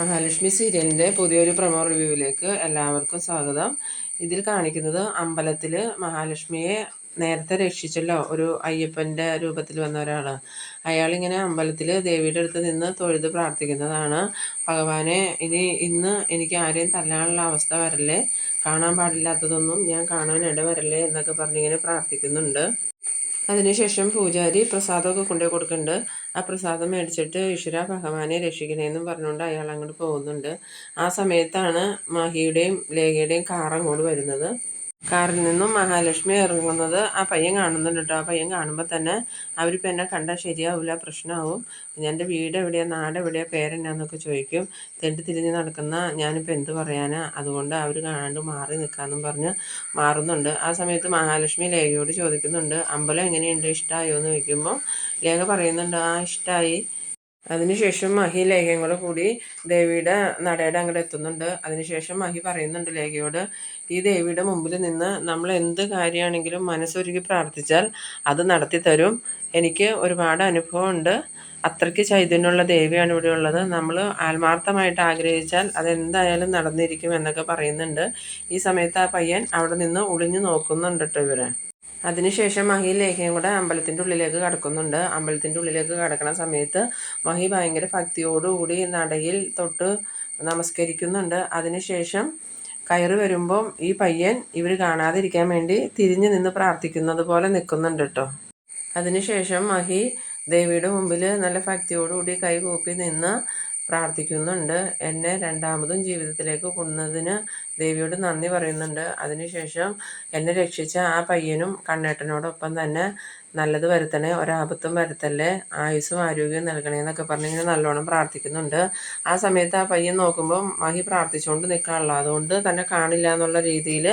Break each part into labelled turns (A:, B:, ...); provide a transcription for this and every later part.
A: മഹാലക്ഷ്മി സീരിയലിന്റെ പുതിയൊരു പ്രമോ റിവ്യൂവിലേക്ക് എല്ലാവർക്കും സ്വാഗതം. ഇതിൽ കാണിക്കുന്നത് അമ്പലത്തിൽ മഹാലക്ഷ്മിയെ നേരത്തെ രക്ഷിച്ചല്ലോ ഒരു അയ്യപ്പന്റെ രൂപത്തിൽ വന്ന ഒരാൾ അയാളിങ്ങനെ അമ്പലത്തിൽ ദേവിയുടെ അടുത്ത് നിന്ന് തൊഴുത് പ്രാർത്ഥിക്കുന്നതാണ്. ഭഗവാനെ ഇനി ഇന്ന് എനിക്ക് ആരെയും തല്ലാനുള്ള അവസ്ഥ വരല്ലേ? കാണാൻ പാടില്ലാത്തതൊന്നും ഞാൻ കാണാൻ ഇടവരല്ലേ എന്നൊക്കെ പറഞ്ഞിങ്ങനെ പ്രാർത്ഥിക്കുന്നുണ്ട്. അതിനുശേഷം പൂജാരി പ്രസാദമൊക്കെ കൊണ്ടുപോയി കൊടുക്കുന്നുണ്ട്. ആ പ്രസാദം മേടിച്ചിട്ട് ഈശ്വര ഭഗവാനെ രക്ഷിക്കണേന്നും പറഞ്ഞുകൊണ്ട് അയാൾ അങ്ങോട്ട് പോകുന്നുണ്ട്. ആ സമയത്താണ് മഹിയുടെയും ലേഖയുടെയും കാർ അങ്ങോട്ട് വരുന്നത്. കാറിൽ നിന്നും മഹാലക്ഷ്മി ഇറങ്ങുന്നത് ആ പയ്യൻ കാണുന്നുണ്ട് കേട്ടോ. ആ പയ്യൻ കാണുമ്പോൾ തന്നെ അവരിപ്പോൾ എന്നെ കണ്ടാൽ ശരിയാവില്ല പ്രശ്നമാവും എന്റെ വീട് എവിടെയാണ് നാട് എവിടെയാണ് പേരെന്നാന്നൊക്കെ ചോദിക്കും. തെണ്ടി തിരിഞ്ഞ് നടക്കുന്ന ഞാനിപ്പോൾ എന്ത് പറയാനാ? അതുകൊണ്ട് അവർ കാണാണ്ട് മാറി നിൽക്കാമെന്നും പറഞ്ഞ് മാറുന്നുണ്ട്. ആ സമയത്ത് മഹാലക്ഷ്മി ലേഖയോട് ചോദിക്കുന്നുണ്ട് അമ്പലം എങ്ങനെയുണ്ട്? ഇഷ്ടമായോ എന്ന് ചോദിക്കുമ്പോൾ ലേഖ പറയുന്നുണ്ട് ആ ഇഷ്ടമായി അതിനുശേഷം മഹി ലേഖയും കൂടി ദേവിയുടെ നടയുടെ അങ്ങോട്ട് എത്തുന്നുണ്ട്. അതിനുശേഷം മഹി പറയുന്നുണ്ട് ലേഖയോട് ഈ ദേവിയുടെ മുമ്പിൽ നിന്ന് നമ്മൾ എന്ത് കാര്യമാണെങ്കിലും മനസ്സൊരുക്കി പ്രാർത്ഥിച്ചാൽ അത് നടത്തി തരും. എനിക്ക് ഒരുപാട് അനുഭവമുണ്ട്. അത്രയ്ക്ക് ചൈതന്യമുള്ള ദേവിയാണ് ഇവിടെ ഉള്ളത്. നമ്മൾ ആത്മാർത്ഥമായിട്ട് ആഗ്രഹിച്ചാൽ അതെന്തായാലും നടന്നിരിക്കും എന്നൊക്കെ പറയുന്നുണ്ട്. ഈ സമയത്ത് ആ പയ്യൻ അവിടെ നിന്ന് ഒളിഞ്ഞു നോക്കുന്നുണ്ട് കേട്ടോ ഇവരെ. അതിനുശേഷം മഹി ലേഖയും കൂടെ അമ്പലത്തിന്റെ ഉള്ളിലേക്ക് കടക്കുന്നുണ്ട്. അമ്പലത്തിന്റെ ഉള്ളിലേക്ക് കടക്കുന്ന സമയത്ത് മഹി ഭയങ്കര ഭക്തിയോടുകൂടി നടയിൽ തൊട്ട് നമസ്കരിക്കുന്നുണ്ട്. അതിനുശേഷം കയറി വരുമ്പം ഈ പയ്യൻ ഇവർ കാണാതിരിക്കാൻ വേണ്ടി തിരിഞ്ഞു നിന്ന് പ്രാർത്ഥിക്കുന്നത് പോലെ നിൽക്കുന്നുണ്ട് കേട്ടോ അതിനുശേഷം മഹി ദേവിയുടെ മുമ്പിൽ നല്ല ഭക്തിയോടുകൂടി കൈകൂപ്പി നിന്ന് പ്രാർത്ഥിക്കുന്നുണ്ട്. എന്നെ രണ്ടാമതും ജീവിതത്തിലേക്ക് കൊണ്ടുന്നതിന് ദേവിയോട് നന്ദി പറയുന്നുണ്ട്. അതിനുശേഷം എന്നെ രക്ഷിച്ച ആ പയ്യനും കണ്ണേട്ടനോടൊപ്പം തന്നെ നല്ലത് വരുത്തണേ ഒരാപത്തും വരുത്തല്ലേ ആയുസ്സും ആരോഗ്യവും നൽകണേ എന്നൊക്കെ പറഞ്ഞ് ഇങ്ങനെ നല്ലോണം പ്രാർത്ഥിക്കുന്നുണ്ട്. ആ സമയത്ത് ആ പയ്യൻ നോക്കുമ്പോൾ മഹി പ്രാർത്ഥിച്ചുകൊണ്ട് നിൽക്കാനുള്ള അതുകൊണ്ട് തന്നെ കാണില്ല എന്നുള്ള രീതിയിൽ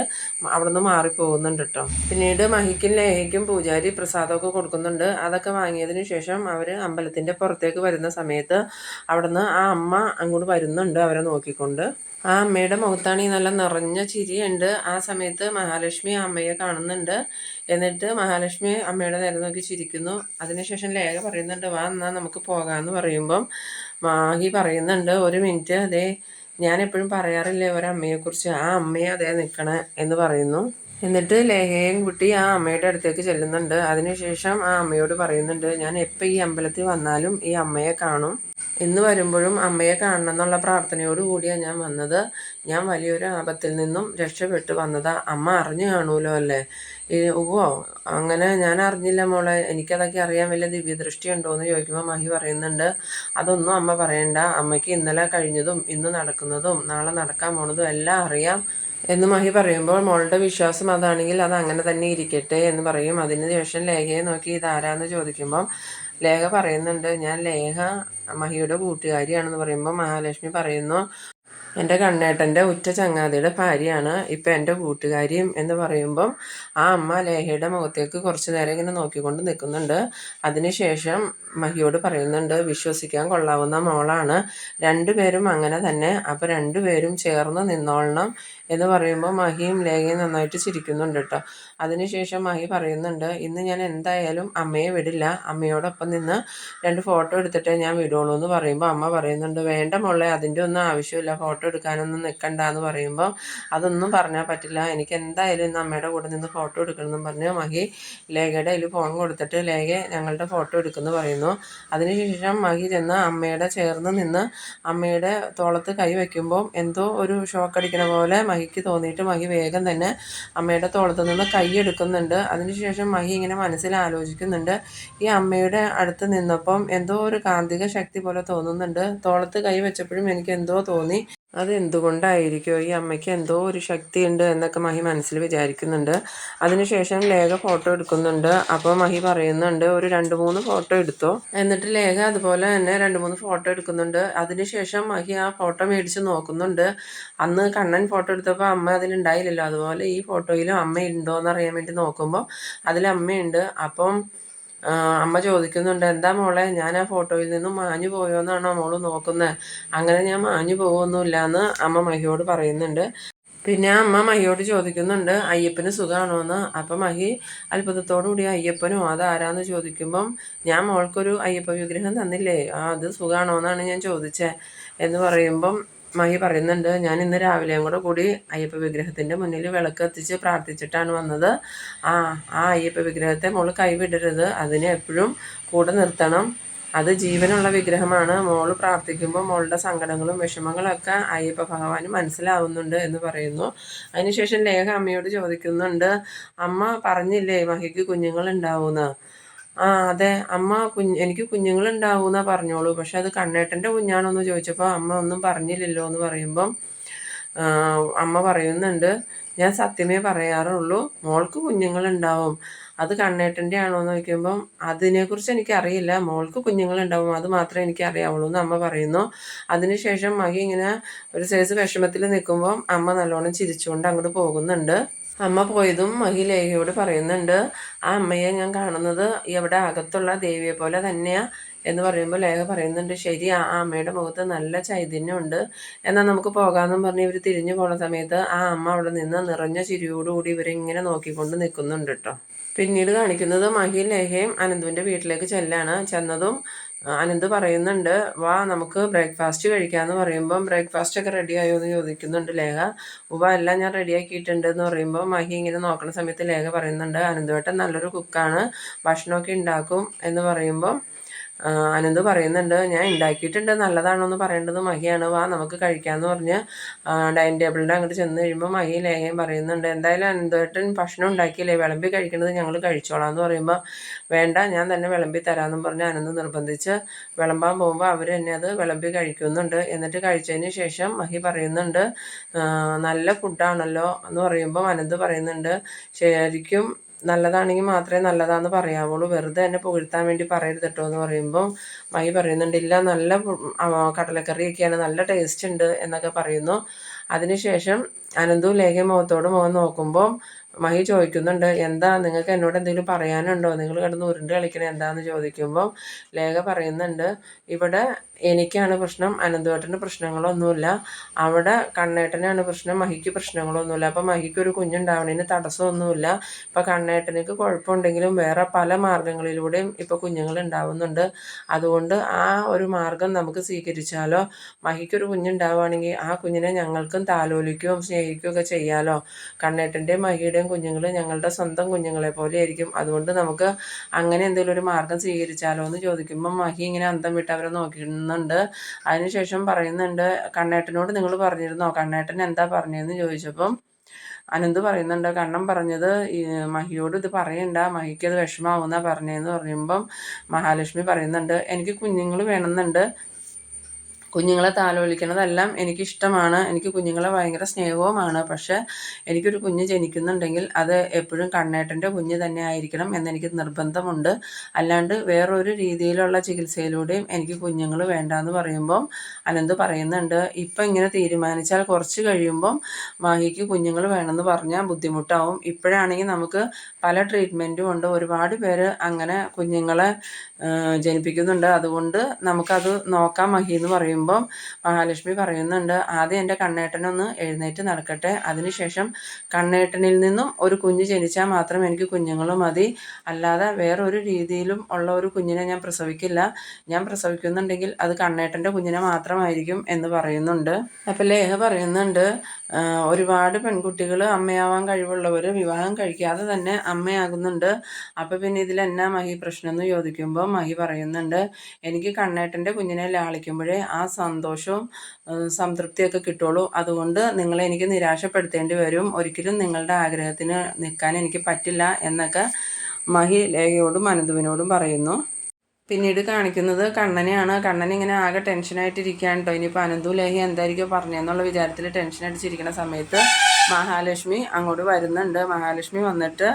A: അവിടുന്ന് മാറിപ്പോകുന്നുണ്ട് കേട്ടോ പിന്നീട് മഹിക്കും ലേഹയ്ക്കും പൂജാരി പ്രസാദമൊക്കെ കൊടുക്കുന്നുണ്ട്. അതൊക്കെ വാങ്ങിയതിന് ശേഷം അവർ അമ്പലത്തിന്റെ പുറത്തേക്ക് വരുന്ന സമയത്ത് അവിടുന്ന് ആ അമ്മ അങ്ങോട്ട് വരുന്നുണ്ട് അവരെ നോക്കിക്കൊണ്ട്. ആ അമ്മയുടെ മുഖത്താണ് ഈ നല്ല നിറഞ്ഞ ചിരിയുണ്ട്. ആ സമയത്ത് മഹാലക്ഷ്മി അമ്മയെ കാണുന്നുണ്ട്. എന്നിട്ട് മഹാലക്ഷ്മി അമ്മയുടെ നേരെ നോക്കി ചിരിക്കുന്നു. അതിനുശേഷം ലേഖ പറയുന്നുണ്ട് വാ എന്നാൽ നമുക്ക് പോകാമെന്ന് പറയുമ്പം മാഹി പറയുന്നുണ്ട് ഒരു മിനിറ്റ് അതെ ഞാൻ എപ്പോഴും പറയാറില്ലേ ഒരമ്മയെക്കുറിച്ച്? ആ അമ്മയെ അതേ നിൽക്കണേ എന്ന് പറയുന്നു. എന്നിട്ട് ലേഹയും കുട്ടി ആ അമ്മയുടെ അടുത്തേക്ക് ചെല്ലുന്നുണ്ട്. അതിനുശേഷം ആ അമ്മയോട് പറയുന്നുണ്ട് ഞാൻ എപ്പോൾ ഈ അമ്പലത്തിൽ വന്നാലും ഈ അമ്മയെ കാണും. ഇന്ന് വരുമ്പോഴും അമ്മയെ കാണണം എന്നുള്ള പ്രാർത്ഥനയോട് കൂടിയാണ് ഞാൻ വന്നത്. ഞാൻ വലിയൊരു ആപത്തിൽ നിന്നും രക്ഷപ്പെട്ടു വന്നതാ. അമ്മ അറിഞ്ഞു കാണൂലോ അല്ലേ? ഓ അങ്ങനെ ഞാൻ അറിഞ്ഞില്ല മോളെ. എനിക്കതൊക്കെ അറിയാൻ വലിയ ദിവ്യദൃഷ്ടി ഉണ്ടോ എന്ന് ചോദിക്കുമ്പോൾ മഹി പറയുന്നുണ്ട്. അതൊന്നും അമ്മ പറയണ്ട. അമ്മയ്ക്ക് ഇന്നലെ കഴിഞ്ഞതും ഇന്ന് നടക്കുന്നതും നാളെ നടക്കാൻ പോണതും എല്ലാം അറിയാം എന്ന് മഹി പറയുമ്പോൾ മോളുടെ വിശ്വാസം അതാണെങ്കിൽ അത് അങ്ങനെ തന്നെ ഇരിക്കട്ടെ എന്ന് പറയും. അതിന് ശേഷം ലേഖയെ നോക്കി ഇതാരാന്ന് ചോദിക്കുമ്പം ലേഖ പറയുന്നുണ്ട് ഞാൻ ലേഖ മഹിയുടെ കൂട്ടുകാരിയാണെന്ന് പറയുമ്പോൾ മഹാലക്ഷ്മി പറയുന്നു എന്റെ കണ്ണേട്ടന്റെ ഉറ്റ ചങ്ങാതിയുടെ ഭാര്യയാണ് ഇപ്പം എന്റെ കൂട്ടുകാരിയും എന്ന് പറയുമ്പം ആ അമ്മ ലേഹയുടെ മുഖത്തേക്ക് കുറച്ച് നേരം ഇങ്ങനെ നോക്കിക്കൊണ്ട് നിൽക്കുന്നുണ്ട്. അതിനുശേഷം മഹിയോട് പറയുന്നുണ്ട് വിശ്വസിക്കാൻ കൊള്ളാവുന്ന മോളാണ്. രണ്ടുപേരും അങ്ങനെ തന്നെ. അപ്പം രണ്ടുപേരും ചേർന്ന് നിന്നോളണം. എന്ന് പറയുമ്പോൾ മഹിയും ലേഖയും നന്നായിട്ട് ചിരിക്കുന്നുണ്ട് കേട്ടോ. അതിനുശേഷം മഹി പറയുന്നുണ്ട് ഇന്ന് ഞാൻ എന്തായാലും അമ്മയെ വിടില്ല. അമ്മയോടൊപ്പം നിന്ന് രണ്ട് ഫോട്ടോ എടുത്തിട്ടേ ഞാൻ വിടുള്ളൂ എന്ന് പറയുമ്പോൾ അമ്മ പറയുന്നുണ്ട് വേണ്ട മോളെ അതിന്റെ ഒന്നും ആവശ്യമില്ല. ഫോട്ടോ എടുക്കാനൊന്നും നിൽക്കണ്ട എന്ന് പറയുമ്പോൾ അതൊന്നും പറഞ്ഞാൽ പറ്റില്ല. എനിക്ക് എന്തായാലും ഇന്ന് അമ്മയുടെ കൂടെ നിന്ന് ഫോട്ടോ എടുക്കണമെന്നും പറഞ്ഞ് മഹി ലേഖയുടെ അതിൽ ഫോൺ കൊടുത്തിട്ട് ലേഖ ഞങ്ങളുടെ ഫോട്ടോ എടുക്കുമെന്ന് പറയുന്നു. അതിനുശേഷം മഹി ചെന്ന് അമ്മയുടെ ചേർന്ന് നിന്ന് അമ്മയുടെ തോളത്ത് കൈ വയ്ക്കുമ്പോൾ എന്തോ ഒരു ഷോക്ക് അടിക്കണ പോലെ മഹിക്ക് തോന്നിയിട്ട് മഹി വേഗം തന്നെ അമ്മയുടെ തോളത്ത് നിന്ന് കൈ എടുക്കുന്നുണ്ട്. അതിനുശേഷം മഹി ഇങ്ങനെ മനസ്സിൽ ആലോചിക്കുന്നുണ്ട്. ഈ അമ്മയുടെ അടുത്ത് നിന്നപ്പം എന്തോ ഒരു കാന്തിക ശക്തി പോലെ തോന്നുന്നുണ്ട്. തോളത്ത് കൈ വെച്ചപ്പോഴും എനിക്ക് എന്തോ തോന്നി. അത് എന്തുകൊണ്ടായിരിക്കോ ഈ അമ്മയ്ക്ക് എന്തോ ഒരു ശക്തി ഉണ്ട് എന്നൊക്കെ മഹി മനസ്സിൽ വിചാരിക്കുന്നുണ്ട്. അതിനുശേഷം ലേഖ ഫോട്ടോ എടുക്കുന്നുണ്ട്. അപ്പോൾ മഹി പറയുന്നുണ്ട് ഒരു രണ്ട് മൂന്ന് ഫോട്ടോ എടുത്തോ? എന്നിട്ട് ലേഖ അതുപോലെ തന്നെ രണ്ട് മൂന്ന് ഫോട്ടോ എടുക്കുന്നുണ്ട്. അതിനുശേഷം മഹി ആ ഫോട്ടോ മേടിച്ച് നോക്കുന്നുണ്ട്. അന്ന് കണ്ണൻ ഫോട്ടോ എടുത്തപ്പോൾ അമ്മ അതിലുണ്ടായില്ലല്ലോ. അതുപോലെ ഈ ഫോട്ടോയിലും അമ്മ ഉണ്ടോ എന്നറിയാൻ വേണ്ടി നോക്കുമ്പോൾ അതിൽ അമ്മയുണ്ട് അപ്പം അമ്മ ചോദിക്കുന്നുണ്ട് എന്താ മോളെ ഞാൻ ആ ഫോട്ടോയിൽ നിന്നും മാഞ്ഞു പോയോന്നാണോ മോൾ നോക്കുന്നത് അങ്ങനെ ഞാൻ മാഞ്ഞു പോകുമൊന്നുമില്ല എന്ന് അമ്മ മഹിയോട് പറയുന്നുണ്ട്. പിന്നെ അമ്മ മഹിയോട് ചോദിക്കുന്നുണ്ട് അയ്യപ്പന് സുഖമാണോ എന്ന് അപ്പം മഹി അത്ഭുതത്തോടു കൂടി അയ്യപ്പനോ അതാരാന്ന് ചോദിക്കുമ്പം ഞാൻ മോൾക്കൊരു അയ്യപ്പ വിഗ്രഹം തന്നില്ലേ? ആ അത് സുഖമാണോ എന്നാണ് ഞാൻ ചോദിച്ചത് എന്ന് പറയുമ്പം മഹി പറയുന്നുണ്ട് ഞാൻ ഇന്ന് രാവിലെയും കൂടെ കൂടി അയ്യപ്പ വിഗ്രഹത്തിന്റെ മുന്നിൽ വിളക്ക് എത്തിച്ച് പ്രാർത്ഥിച്ചിട്ടാണ് വന്നത്. ആ ആ അയ്യപ്പ വിഗ്രഹത്തെ മോൾ കൈവിടരുത്. അതിനെ എപ്പോഴും കൂടെ നിർത്തണം. അത് ജീവനുള്ള വിഗ്രഹമാണ്. മോൾ പ്രാർത്ഥിക്കുമ്പോൾ മോളുടെ സങ്കടങ്ങളും വിഷമങ്ങളൊക്കെ അയ്യപ്പ ഭഗവാന് മനസ്സിലാവുന്നുണ്ട് എന്ന് പറയുന്നു. അതിനുശേഷം ലേഖ അമ്മയോട് ചോദിക്കുന്നുണ്ട് അമ്മ പറഞ്ഞില്ലേ മഹിക്ക് കുഞ്ഞുങ്ങൾ ഉണ്ടാവുമെന്ന് ആ അതെ. അമ്മ കുഞ്ഞ് എനിക്ക് കുഞ്ഞുങ്ങൾ എന്നാ പറഞ്ഞോളൂ. പക്ഷെ അത് കണ്ണേട്ടന്റെ കുഞ്ഞാണോന്ന് ചോദിച്ചപ്പോൾ അമ്മ ഒന്നും പറഞ്ഞില്ലല്ലോ എന്ന് പറയുമ്പം അമ്മ പറയുന്നുണ്ട് ഞാൻ സത്യമേ പറയാറുള്ളൂ മോൾക്ക് കുഞ്ഞുങ്ങളുണ്ടാവും. അത് കണ്ണേട്ടന്റെ ആണോ എന്ന് ചോദിക്കുമ്പം അതിനെക്കുറിച്ച് എനിക്കറിയില്ല. മോൾക്ക് കുഞ്ഞുങ്ങളുണ്ടാവും. അത് മാത്രമേ എനിക്ക് അറിയാവുള്ളൂ എന്ന് അമ്മ പറയുന്നു. അതിനുശേഷം മഹി ഇങ്ങനെ ഒരു സൈസ് വിഷമത്തിൽ നിൽക്കുമ്പം അമ്മ നല്ലോണം ചിരിച്ചുകൊണ്ട് അങ്ങോട്ട് പോകുന്നുണ്ട്. അമ്മ പോയതും മഹിലേഖയോട് പറയുന്നുണ്ട് ആ അമ്മയെ ഞാൻ കാണുന്നത് ഇവിടെ അകത്തുള്ള ദേവിയെ പോലെ തന്നെയാണ് എന്ന് പറയുമ്പോൾ ലേഖ പറയുന്നുണ്ട് ശരി ആ അമ്മയുടെ മുഖത്ത് നല്ല ചൈതന്യമുണ്ട്. എന്നാൽ നമുക്ക് പോകാമെന്നും പറഞ്ഞ് ഇവർ തിരിഞ്ഞു പോണ സമയത്ത് ആ അമ്മ അവിടെ നിന്ന് നിറഞ്ഞ ചിരിയോടുകൂടി ഇവരിങ്ങനെ നോക്കിക്കൊണ്ട് നിൽക്കുന്നുണ്ട് കേട്ടോ പിന്നീട് കാണിക്കുന്നത് മഹി ലേഖയും അനന്തുവിന്റെ വീട്ടിലേക്ക് ചെല്ലാണ്. ചെന്നതും അനന്ത് പറയുന്നുണ്ട് വാ നമുക്ക് ബ്രേക്ക്ഫാസ്റ്റ് കഴിക്കാമെന്ന് പറയുമ്പം ബ്രേക്ക്ഫാസ്റ്റ് ഒക്കെ റെഡി ആയോ എന്ന് ചോദിക്കുന്നുണ്ട് ലേഖ. ഉവ എല്ലാം ഞാൻ റെഡി ആക്കിയിട്ടുണ്ട് എന്ന് പറയുമ്പോൾ മഹി ഇങ്ങനെ നോക്കുന്ന സമയത്ത് ലേഖ പറയുന്നുണ്ട് അനന്തുവേട്ടൻ നല്ലൊരു കുക്കാണ് ഭക്ഷണമൊക്കെ ഉണ്ടാക്കും എന്ന് പറയുമ്പം അനന്ത് പറയുന്നുണ്ട് ഞാൻ ഉണ്ടാക്കിയിട്ടുണ്ട് നല്ലതാണോ എന്ന് പറയേണ്ടത് മഹിയാണ്. വാ നമുക്ക് കഴിക്കാമെന്ന് പറഞ്ഞ് ഡൈനിങ് ടേബിളിന്റെ അങ്ങോട്ട് ചെന്ന് കഴിയുമ്പോൾ മഹി ലേഖയും പറയുന്നുണ്ട് എന്തായാലും അനന്തേട്ടൻ ഭക്ഷണം ഉണ്ടാക്കിയില്ലേ? വിളമ്പി കഴിക്കുന്നത് ഞങ്ങൾ കഴിച്ചോളാം എന്ന് പറയുമ്പോൾ വേണ്ട ഞാൻ തന്നെ വിളമ്പി തരാമെന്നും പറഞ്ഞ് അനന്ത് നിർബന്ധിച്ച് വിളമ്പാൻ പോകുമ്പോൾ അവർ തന്നെ അത് വിളമ്പി കഴിക്കുന്നുണ്ട്. എന്നിട്ട് കഴിച്ചതിന് ശേഷം മഹി പറയുന്നുണ്ട് നല്ല ഫുഡാണല്ലോ എന്ന് പറയുമ്പോൾ അനന്ത് പറയുന്നുണ്ട് ശരിക്കും നല്ലതാണെങ്കിൽ മാത്രമേ നല്ലതാന്ന് പറയാവുള്ളൂ. വെറുതെ എന്നെ പുകഴ്ത്താൻ വേണ്ടി പറയരുത് കേട്ടോ എന്ന് പറയുമ്പോൾ മൈ പറയുന്നുണ്ട് ഇല്ല നല്ല കടലക്കറിയൊക്കെയാണ് നല്ല ടേസ്റ്റ് ഉണ്ട് എന്നൊക്കെ പറയുന്നു. അതിനുശേഷം അനന്തു ലേഖ മുഖത്തോട് മുഖം നോക്കുമ്പോൾ മഹി ചോദിക്കുന്നുണ്ട് എന്താ നിങ്ങൾക്ക് എന്നോട് എന്തെങ്കിലും പറയാനുണ്ടോ? നിങ്ങൾ കിടന്ന് ഉരുണ്ട് കളിക്കണേ എന്താന്ന് ചോദിക്കുമ്പോൾ ലേഖ പറയുന്നുണ്ട് ഇവിടെ എനിക്കാണ് പ്രശ്നം അനന്തവേട്ടന് പ്രശ്നങ്ങളൊന്നുമില്ല. അവിടെ കണ്ണേട്ടനാണ് പ്രശ്നം മഹിക്ക് പ്രശ്നങ്ങളൊന്നുമില്ല. അപ്പം മഹിക്ക് ഒരു കുഞ്ഞുണ്ടാവണതിന് തടസ്സമൊന്നുമില്ല. ഇപ്പം കണ്ണേട്ടനക്ക് കുഴപ്പമുണ്ടെങ്കിലും വേറെ പല മാർഗങ്ങളിലൂടെയും ഇപ്പോൾ കുഞ്ഞുങ്ങൾ ഉണ്ടാവുന്നുണ്ട്. അതുകൊണ്ട് ആ ഒരു മാർഗം നമുക്ക് സ്വീകരിച്ചാലോ? മഹിക്കൊരു കുഞ്ഞുണ്ടാവുകയാണെങ്കിൽ ആ കുഞ്ഞിനെ ഞങ്ങൾക്കും താലോലിക്കുകയും സ്നേഹിക്കുകയൊക്കെ ചെയ്യാലോ? കണ്ണേട്ടന്റെയും മഹിയുടെയും കുഞ്ഞുങ്ങൾ ഞങ്ങളുടെ സ്വന്തം കുഞ്ഞുങ്ങളെ പോലെ ആയിരിക്കും അതുകൊണ്ട് നമുക്ക് അങ്ങനെ എന്തെങ്കിലും ഒരു മാർഗം സ്വീകരിച്ചാലോ എന്ന് ചോദിക്കുമ്പോൾ മഹി ഇങ്ങനെ അന്തം വിട്ട് അവരെ നോക്കിയിരുന്നുണ്ട് അതിനുശേഷം പറയുന്നുണ്ട് കണ്ണേട്ടനോട് നിങ്ങൾ പറഞ്ഞിരുന്നോ? കണ്ണേട്ടൻ എന്താ പറഞ്ഞതെന്ന് ചോദിച്ചപ്പം അനന്ത് പറയുന്നുണ്ട് കണ്ണം പറഞ്ഞത് മഹിയോട് ഇത് പറയണ്ട മഹിക്ക് അത് വിഷമാവുന്ന പറഞ്ഞതെന്ന് പറയുമ്പം മഹാലക്ഷ്മി പറയുന്നുണ്ട് എനിക്ക് കുഞ്ഞുങ്ങൾ വേണമെന്നുണ്ട്. കുഞ്ഞുങ്ങളെ താലോലിക്കുന്നതെല്ലാം എനിക്കിഷ്ടമാണ്. എനിക്ക് കുഞ്ഞുങ്ങളെ ഭയങ്കര സ്നേഹവുമാണ്. പക്ഷേ എനിക്കൊരു കുഞ്ഞ് ജനിക്കുന്നുണ്ടെങ്കിൽ അത് എപ്പോഴും കണ്ണേട്ടന്റെ കുഞ്ഞ് തന്നെ ആയിരിക്കണം എന്നെനിക്ക് നിർബന്ധമുണ്ട്. അല്ലാണ്ട് വേറൊരു രീതിയിലുള്ള ചികിത്സയിലൂടെയും എനിക്ക് കുഞ്ഞുങ്ങൾ വേണ്ടാന്ന് പറയുമ്പം അനന്ത് പറയുന്നുണ്ട് ഇപ്പം ഇങ്ങനെ തീരുമാനിച്ചാൽ കുറച്ച് കഴിയുമ്പം മാഹിക്ക് കുഞ്ഞുങ്ങൾ വേണമെന്ന് പറഞ്ഞാൽ ബുദ്ധിമുട്ടാവും. ഇപ്പോഴാണെങ്കിൽ നമുക്ക് പല ട്രീറ്റ്മെന്റും ഉണ്ട്. ഒരുപാട് പേര് അങ്ങനെ കുഞ്ഞുങ്ങളെ ജനിപ്പിക്കുന്നുണ്ട്. അതുകൊണ്ട് നമുക്കത് നോക്കാം. മഹി എന്ന് പറയുമ്പം മഹാലക്ഷ്മി പറയുന്നുണ്ട് ആദ്യം എന്റെ കണ്ണേട്ടനൊന്ന് എഴുന്നേറ്റ് നടക്കട്ടെ. അതിനുശേഷം കണ്ണേട്ടനിൽ നിന്നും ഒരു കുഞ്ഞ് ജനിച്ചാൽ മാത്രം എനിക്ക് കുഞ്ഞുങ്ങൾ മതി. അല്ലാതെ വേറൊരു രീതിയിലും ഉള്ള ഒരു കുഞ്ഞിനെ ഞാൻ പ്രസവിക്കില്ല. ഞാൻ പ്രസവിക്കുന്നുണ്ടെങ്കിൽ അത് കണ്ണേട്ടന്റെ കുഞ്ഞിനെ മാത്രമായിരിക്കും എന്ന് പറയുന്നുണ്ട്. അപ്പം ലേഹ പറയുന്നുണ്ട് ഒരുപാട് പെൺകുട്ടികൾ അമ്മയാവാൻ കഴിവുള്ളവർ വിവാഹം കഴിക്കാതെ തന്നെ അമ്മയാകുന്നുണ്ട്. അപ്പം പിന്നെ ഇതിലെന്നാ മഹി പ്രശ്നം എന്ന് മഹി പറയുന്നുണ്ട്. എനിക്ക് കണ്ണേട്ടന്റെ കുഞ്ഞിനെ ലാളിക്കുമ്പോഴേ ആ സന്തോഷവും സംതൃപ്തിയൊക്കെ കിട്ടുള്ളൂ. അതുകൊണ്ട് നിങ്ങളെ എനിക്ക് നിരാശപ്പെടുത്തേണ്ടി വരും. ഒരിക്കലും നിങ്ങളുടെ ആഗ്രഹത്തിന് നിൽക്കാൻ എനിക്ക് പറ്റില്ല എന്നൊക്കെ മഹി ലേഖയോടും അനന്തുവിനോടും പറയുന്നു. പിന്നീട് കാണിക്കുന്നത് കണ്ണനെയാണ്. കണ്ണൻ ഇങ്ങനെ ആകെ ടെൻഷനായിട്ടിരിക്കുകയാണ് കേട്ടോ ഇനിയിപ്പോൾ അനന്തു ലേഹി എന്തായിരിക്കും പറഞ്ഞതെന്നുള്ള വിചാരത്തിൽ ടെൻഷൻ അടിച്ചിരിക്കുന്ന സമയത്ത് മഹാലക്ഷ്മി അങ്ങോട്ട് വരുന്നുണ്ട്. മഹാലക്ഷ്മി വന്നിട്ട്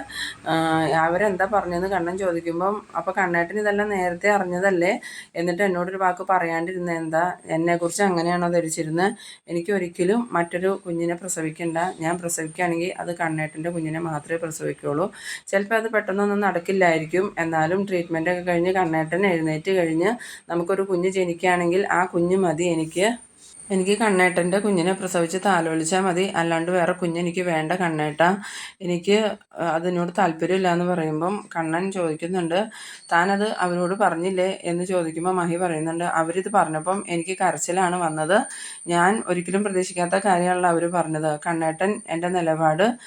A: അവരെന്താ പറഞ്ഞതെന്ന് കണ്ണൻ ചോദിക്കുമ്പം അപ്പോൾ കണ്ണേട്ടൻ ഇതെല്ലാം നേരത്തെ അറിഞ്ഞതല്ലേ? എന്നിട്ട് എന്നോടൊരു വാക്ക് പറയാണ്ടിരുന്നത് എന്താ? എന്നെക്കുറിച്ച് അങ്ങനെയാണോ ധരിച്ചിരുന്നത് എനിക്ക് ഒരിക്കലും മറ്റൊരു കുഞ്ഞിനെ പ്രസവിക്കണ്ട. ഞാൻ പ്രസവിക്കുകയാണെങ്കിൽ അത് കണ്ണേട്ടന്റെ കുഞ്ഞിനെ മാത്രമേ പ്രസവിക്കുകയുള്ളൂ ചിലപ്പോൾ അത് പെട്ടെന്നൊന്നും നടക്കില്ലായിരിക്കും. എന്നാലും ട്രീറ്റ്മെന്റൊക്കെ കഴിഞ്ഞ് കണ്ണേട്ടൻ എഴുന്നേറ്റ് കഴിഞ്ഞ് നമുക്കൊരു കുഞ്ഞ് ജനിക്കുകയാണെങ്കിൽ ആ കുഞ്ഞ് മതി എനിക്ക്. എനിക്ക് കണ്ണേട്ടന്റെ കുഞ്ഞിനെ പ്രസവിച്ച് താലോലിച്ചാൽ മതി. അല്ലാണ്ട് വേറെ കുഞ്ഞ് എനിക്ക് വേണ്ട കണ്ണേട്ട. എനിക്ക് അതിനോട് താല്പര്യമില്ല എന്ന് പറയുമ്പം കണ്ണൻ ചോദിക്കുന്നുണ്ട് താനത് അവരോട് പറഞ്ഞില്ലേ? എന്ന് ചോദിക്കുമ്പോൾ മഹി പറയുന്നുണ്ട് അവരിത് പറഞ്ഞപ്പം എനിക്ക് കരച്ചിലാണ് വന്നത്. ഞാൻ ഒരിക്കലും പ്രതീക്ഷിക്കാത്ത കാര്യമാണല്ലോ അവർ പറഞ്ഞത്. കണ്ണേട്ടൻ എന്റെ നിലപാട്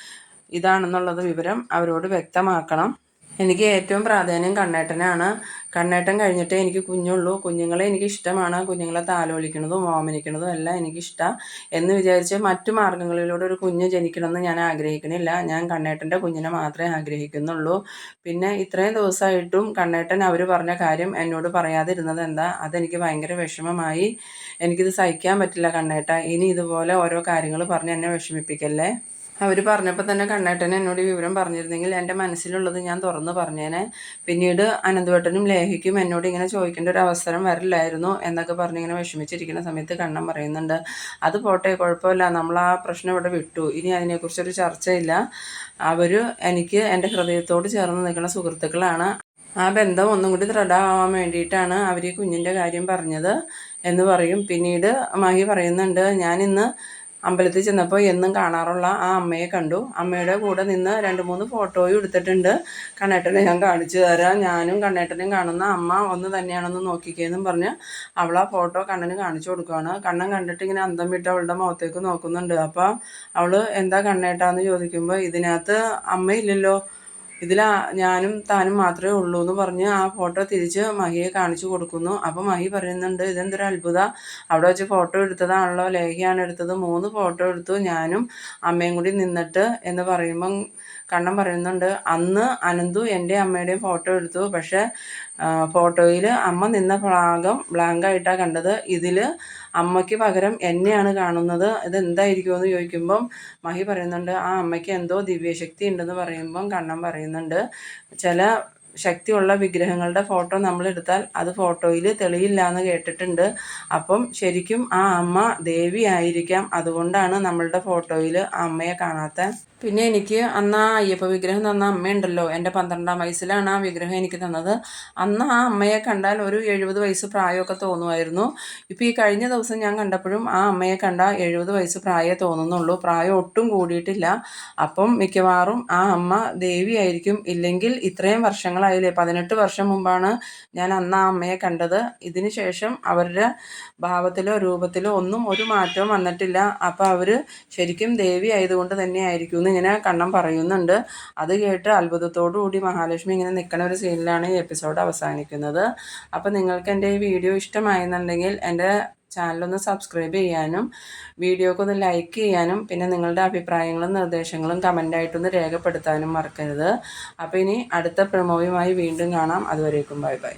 A: ഇതാണെന്നുള്ളത് വിവരം അവരോട് വ്യക്തമാക്കണം. എനിക്ക് ഏറ്റവും പ്രാധാന്യം കണ്ണേട്ടനാണ്. കണ്ണേട്ടൻ കഴിഞ്ഞിട്ടേ എനിക്ക് കുഞ്ഞുള്ളൂ. കുഞ്ഞുങ്ങളെ എനിക്ക് ഇഷ്ടമാണ് കുഞ്ഞുങ്ങളെ താലോലിക്കുന്നതും ഓമനിക്കുന്നതും എല്ലാം എനിക്കിഷ്ടമാണ് എന്ന് വിചാരിച്ച് മറ്റു മാർഗങ്ങളിലൂടെ ഒരു കുഞ്ഞ് ജനിക്കണമെന്ന് ഞാൻ ആഗ്രഹിക്കുന്നില്ല ഞാൻ കണ്ണേട്ടന്റെ കുഞ്ഞിനെ മാത്രമേ ആഗ്രഹിക്കുന്നുള്ളൂ. പിന്നെ ഇത്രയും ദിവസമായിട്ടും കണ്ണേട്ടൻ അവർ പറഞ്ഞ കാര്യം എന്നോട് പറയാതിരുന്നത് എന്താ? അതെനിക്ക് ഭയങ്കര വിഷമമായി. എനിക്കിത് സഹിക്കാൻ പറ്റില്ല കണ്ണേട്ട. ഇനി ഇതുപോലെ ഓരോ കാര്യങ്ങൾ പറഞ്ഞ് എന്നെ വിഷമിപ്പിക്കല്ലേ? അവർ പറഞ്ഞപ്പോൾ തന്നെ കണ്ണേട്ടൻ എന്നോട് വിവരം പറഞ്ഞിരുന്നെങ്കിൽ എന്റെ മനസ്സിലുള്ളത് ഞാൻ തുറന്ന് പറഞ്ഞേനെ. പിന്നീട് അനന്തവട്ടനും ലേഹിക്കും എന്നോട് ഇങ്ങനെ ചോദിക്കേണ്ട ഒരു അവസരം വരില്ലായിരുന്നു എന്നൊക്കെ പറഞ്ഞ് ഇങ്ങനെ വിഷമിച്ചിരിക്കുന്ന സമയത്ത് കണ്ണൻ പറയുന്നുണ്ട് അത് പോട്ടെ കുഴപ്പമില്ല. നമ്മൾ ആ പ്രശ്നം ഇവിടെ വിട്ടു. ഇനി അതിനെക്കുറിച്ചൊരു ചർച്ചയില്ല. അവർ എനിക്ക് എന്റെ ഹൃദയത്തോട് ചേർന്ന് നിൽക്കുന്ന സുഹൃത്തുക്കളാണ്. ആ ബന്ധം ഒന്നും കൂടി ദൃഢമാവാൻ വേണ്ടിയിട്ടാണ് അവർ ഈ കുഞ്ഞിന്റെ കാര്യം പറഞ്ഞത് എന്ന് പറയും. പിന്നീട് മാഹി പറയുന്നുണ്ട് ഞാനിന്ന് അമ്പലത്തിൽ ചെന്നപ്പോൾ എന്നും കാണാറുള്ള ആ അമ്മയെ കണ്ടു. അമ്മയുടെ കൂടെ നിന്ന് രണ്ട് മൂന്ന് ഫോട്ടോയും എടുത്തിട്ടുണ്ട്. കണ്ണേട്ടനെ ഞാൻ കാണിച്ചു തരാം. ഞാനും കണ്ണേട്ടനും കാണുന്ന അമ്മ ഒന്ന് തന്നെയാണെന്ന് നോക്കിക്കേന്നും പറഞ്ഞ് അവൾ ആ ഫോട്ടോ കണ്ണന് കാണിച്ചു കൊടുക്കുകയാണ് കണ്ണൻ കണ്ടിട്ട് ഇങ്ങനെ അന്തം വിട്ട് അവളുടെ മുഖത്തേക്ക് നോക്കുന്നുണ്ട്. അപ്പോൾ അവൾ എന്താ കണ്ണേട്ടാന്ന് ചോദിക്കുമ്പോൾ ഇതിനകത്ത് അമ്മയില്ലല്ലോ. ഇതിൽ ഞാനും താനും മാത്രമേ ഉള്ളൂ എന്ന് പറഞ്ഞ് ആ ഫോട്ടോ തിരിച്ച് മഹിയെ കാണിച്ചു കൊടുക്കുന്നു. അപ്പോൾ മഹി പറയുന്നുണ്ട് ഇതെന്തൊരു അത്ഭുത. അവിടെ വെച്ച് ഫോട്ടോ എടുത്തതാണല്ലോ ലേഖയാണ് എടുത്തത്. മൂന്ന് ഫോട്ടോ എടുത്തു ഞാനും അമ്മയും കൂടി നിന്നിട്ട് എന്ന് പറയുമ്പം കണ്ണൻ പറയുന്നുണ്ട്. അന്ന് അനന്തു എന്റെ അമ്മയുടെയും ഫോട്ടോ എടുത്തു. പക്ഷേ ഫോട്ടോയിൽ അമ്മ നിന്ന ഭാഗം ബ്ലാങ്ക് ആയിട്ടാണ് കണ്ടത്. ഇതിൽ അമ്മയ്ക്ക് പകരം എന്നെയാണ് കാണുന്നത്. ഇത് എന്തായിരിക്കുമെന്ന് ചോദിക്കുമ്പം മഹി പറയുന്നുണ്ട് ആ അമ്മയ്ക്ക് എന്തോ ദിവ്യശക്തി ഉണ്ടെന്ന് പറയുമ്പം കണ്ണൻ പറയുന്നുണ്ട്. ചില ശക്തിയുള്ള വിഗ്രഹങ്ങളുടെ ഫോട്ടോ നമ്മൾ എടുത്താൽ അത് ഫോട്ടോയിൽ തെളിയില്ല എന്ന് കേട്ടിട്ടുണ്ട്. അപ്പം ശരിക്കും ആ അമ്മ ദേവി ആയിരിക്കാം. അതുകൊണ്ടാണ് നമ്മളുടെ ഫോട്ടോയിൽ ആ അമ്മയെ കാണാത്ത. പിന്നെ എനിക്ക് അന്ന് ആ അയ്യപ്പ വിഗ്രഹം തന്ന അമ്മയുണ്ടല്ലോ. എന്റെ പന്ത്രണ്ടാം വയസ്സിലാണ് ആ വിഗ്രഹം എനിക്ക് തന്നത്. അന്ന് ആ അമ്മയെ കണ്ടാൽ ഒരു എഴുപത് വയസ്സ് പ്രായമൊക്കെ തോന്നുമായിരുന്നു. ഇപ്പോൾ ഈ കഴിഞ്ഞ ദിവസം ഞാൻ കണ്ടപ്പോഴും ആ അമ്മയെ കണ്ടാൽ എഴുപത് വയസ്സ് പ്രായമേ തോന്നുന്നുള്ളൂ. പ്രായം ഒട്ടും കൂടിയിട്ടില്ല. അപ്പം മിക്കവാറും ആ അമ്മ ദേവിയായിരിക്കും. ഇല്ലെങ്കിൽ ഇത്രയും വർഷങ്ങളായില്ലേ? പതിനെട്ട് വർഷം മുമ്പാണ് ഞാൻ അന്ന് ആ അമ്മയെ കണ്ടത്. ഇതിന് ശേഷം അവരുടെ ഭാവത്തിലോ രൂപത്തിലോ ഒന്നും ഒരു മാറ്റവും വന്നിട്ടില്ല. അപ്പോൾ അവർ ശരിക്കും ദേവി ആയതുകൊണ്ട് തന്നെ ഇങ്ങനെ കണ്ണം പറയുന്നുണ്ട്. അത് കേട്ട് അത്ഭുതത്തോടു കൂടി മഹാലക്ഷ്മി ഇങ്ങനെ നിൽക്കുന്ന ഒരു സീനിലാണ് ഈ എപ്പിസോഡ് അവസാനിക്കുന്നത്. അപ്പോൾ നിങ്ങൾക്ക് എന്റെ ഈ വീഡിയോ ഇഷ്ടമായെന്നുണ്ടെങ്കിൽ എന്റെ ചാനലൊന്ന് സബ്സ്ക്രൈബ് ചെയ്യാനും വീഡിയോക്ക് ഒന്ന് ലൈക്ക് ചെയ്യാനും പിന്നെ നിങ്ങളുടെ അഭിപ്രായങ്ങളും നിർദ്ദേശങ്ങളും കമന്റായിട്ടൊന്ന് രേഖപ്പെടുത്താനും മറക്കരുത്. അപ്പോൾ ഇനി അടുത്ത പ്രമോയുമായി വീണ്ടും കാണാം. അതുവരേക്കും ബൈ ബൈ.